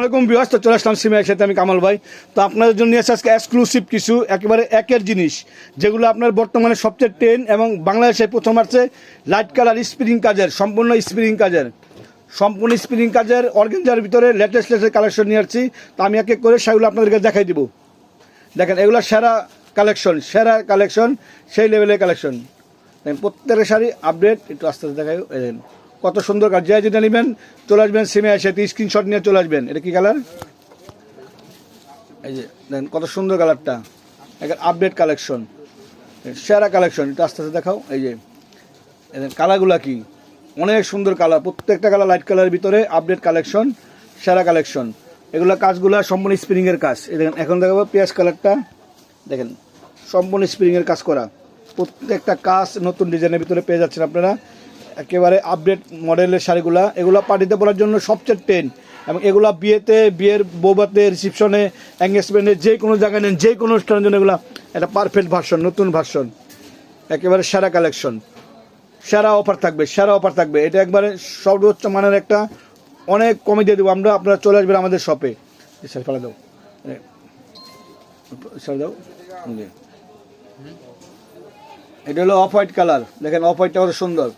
এরকম বিহস্ত চলে আসলাম সিমের সাথে আমি কামাল ভাই। তো আপনাদের জন্য নিয়ে এসে আজকে এক্সক্লুসিভ কিছু, একেবারে একের জিনিস, যেগুলো আপনার বর্তমানে সবচেয়ে ট্রেন এবং বাংলাদেশে প্রথম আসছে লাইট কালার স্প্রিং কাজের, সম্পূর্ণ স্প্রিং কাজের। সম্পূর্ণ স্প্রিং কাজের অর্গেঞ্জার ভিতরে লেটেস্ট লেটেস্ট কালেকশন নিয়ে আসছি। তো আমি এক এক করে সেগুলো আপনাদেরকে দেখাই দিব। দেখেন, এগুলো সেরা কালেকশন সেরা কালেকশন সেই লেভেলের কালেকশন প্রত্যেকের শাড়ি আপডেট একটু আস্তে আস্তে দেখাই দেখেন। কত সুন্দর কাজ। যে যেটা নেবেন, চলে আসবেন সিমে এসে স্ক্রিনশট নিয়ে চলে আসবেন। এটা কি কালার এই যে দেখেন কত সুন্দর কালারটা একটা আপডেট কালেকশন সেরা কালেকশন একটু আস্তে আস্তে দেখাও। এই যে কালারগুলো কি? অনেক সুন্দর কালার প্রত্যেকটা কালার লাইট কালারের ভিতরে আপডেট কালেকশন সেরা কালেকশন এগুলো কাজগুলো সম্পূর্ণ স্প্রিংয়ের কাজ। এই দেখেন, এখন দেখাবো পেঁয়াজ কালারটা দেখেন, সম্পূর্ণ স্প্রিংয়ের কাজ করা। প্রত্যেকটা কাজ নতুন ডিজাইনের ভিতরে পেয়ে যাচ্ছেন আপনারা। একেবারে আপডেট মডেলের শাড়িগুলা, এগুলো পার্টিতে পরার জন্য সবচেয়ে ট্রেন এবং এগুলা বিয়েতে, বিয়ের বৌবাতে রিসিপশনে এঙ্গেজমেন্টে যে কোনো জায়গায় নেন, যে কোনো অনুষ্ঠানের জন্য এগুলো একটা পারফেক্ট ভার্সন নতুন ভার্সন একেবারে সেরা কালেকশন সেরা অফার থাকবে, সেরা অফার থাকবে। এটা একবারে সর্বোচ্চ মানের একটা, অনেক কমে দিয়ে দেবো। আমরা, আপনারা চলে আসবেন আমাদের শপে স্যার ফেলে দাও। দাও। এটা হলো অফ হোয়াইট কালার দেখেন অফ হোয়াইটটা কত সুন্দর।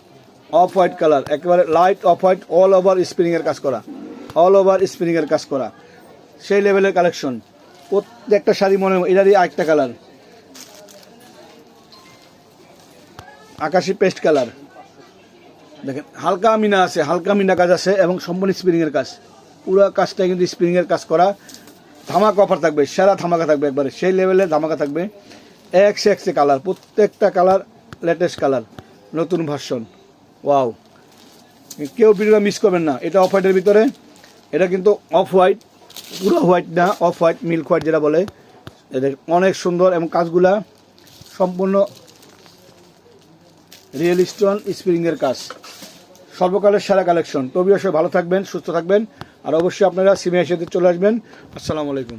অফ হোয়াইট কালার একেবারে light off white all over স্প্রিংয়ের কাজ করা। অল ওভার স্প্রিংয়ের কাজ করা। সেই লেভেলের কালেকশন প্রত্যেকটা শাড়ি মনে এটারই আরেকটা কালার আকাশি পেস্ট কালার দেখেন, হালকা মিনা আছে, হালকা মিনা কাজ আছে এবং সম্পূর্ণ স্প্রিংয়ের কাজ। পুরো কাজটা কিন্তু স্প্রিংয়ের কাজ করা। ধামাকা অফার থাকবে, সেরা ধামাকা থাকবে একবারে। সেই লেভেলে ধামাকা থাকবে। একশো একশো কালার প্রত্যেকটা কালার লেটেস্ট কালার নতুন ভার্সন ওয়াও কেউ ভিডিওটা মিস করবেন না। এটা অফ হোয়াইটের ভিতরে। এটা কিন্তু অফ হোয়াইট পুরো হোয়াইট না অফ হোয়াইট মিল্ক হোয়াইট যেটা বলে। এদের অনেক সুন্দর এবং কাজগুলা সম্পূর্ণ রিয়েল স্টোন স্প্রিংয়ের কাজ। সর্বকালের সেরা কালেকশন তবে ভালো থাকবেন, সুস্থ থাকবেন। আর অবশ্যই আপনারা সিমে এসে চলে আসবেন। আসসালামু আলাইকুম।